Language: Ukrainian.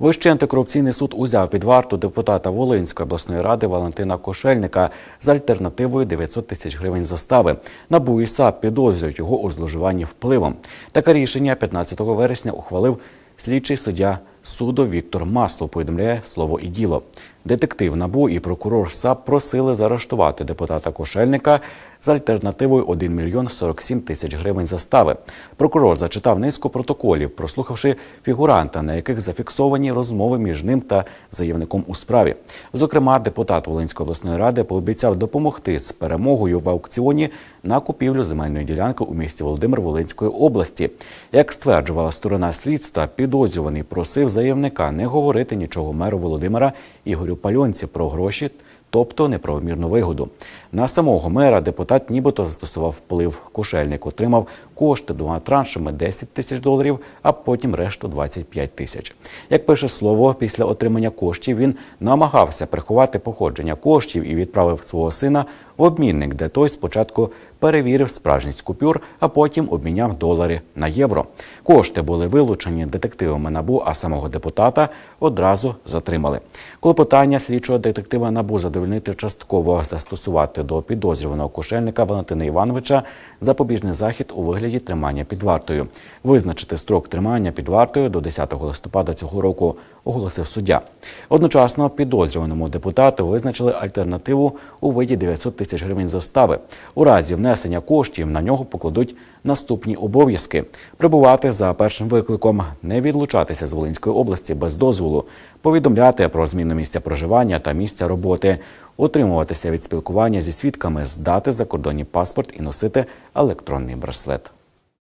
Вищий антикорупційний суд узяв під варту депутата Волинської обласної ради Валентина Кошельника з альтернативою 900 тисяч гривень застави. НАБУ і САП підозрюють його у зловживанні впливом. Таке рішення 15 вересня ухвалив слідчий суддя суду Віктор Маслов. Повідомляє слово і діло. Детектив НАБУ і прокурор САП просили заарештувати депутата Кошельника з альтернативою 1 мільйон 47 тисяч гривень застави. Прокурор зачитав низку протоколів, прослухавши фігуранта, на яких зафіксовані розмови між ним та заявником у справі. Зокрема, депутат Волинської обласної ради пообіцяв допомогти з перемогою в аукціоні на купівлю земельної ділянки у місті Володимир Волинської області. Як стверджувала сторона слідства, підозрюваний просив заявника не говорити нічого меру Володимира Ігорю Пальонці про гроші тобто неправомірну вигоду. На самого мера депутат нібито застосував вплив. Кошельник отримав кошти двома траншами 10 тисяч доларів, а потім решту 25 тисяч. Як пише слово, після отримання коштів він намагався приховати походження коштів і відправив свого сина в обмінник, де той спочатку перевірив справжність купюр, а потім обміняв долари на євро. Кошти були вилучені детективами набу, а самого депутата одразу затримали. Клопотання слідчого детектива набу задовольнити частково застосувати до підозрюваного кошельника Валентина Івановича запобіжний захід у вигляді тримання під вартою. Визначити строк тримання під вартою до 10 листопада цього року, оголосив суддя. Одночасно підозрюваному депутату визначили альтернативу у виді 900 тисяч гривень застави. У разі внесення коштів на нього покладуть наступні обов'язки: прибувати за першим викликом, не відлучатися з Волинської області без дозволу, повідомляти про зміну місця проживання та місця роботи, утримуватися від спілкування зі свідками, здати закордонний паспорт і носити електронний браслет.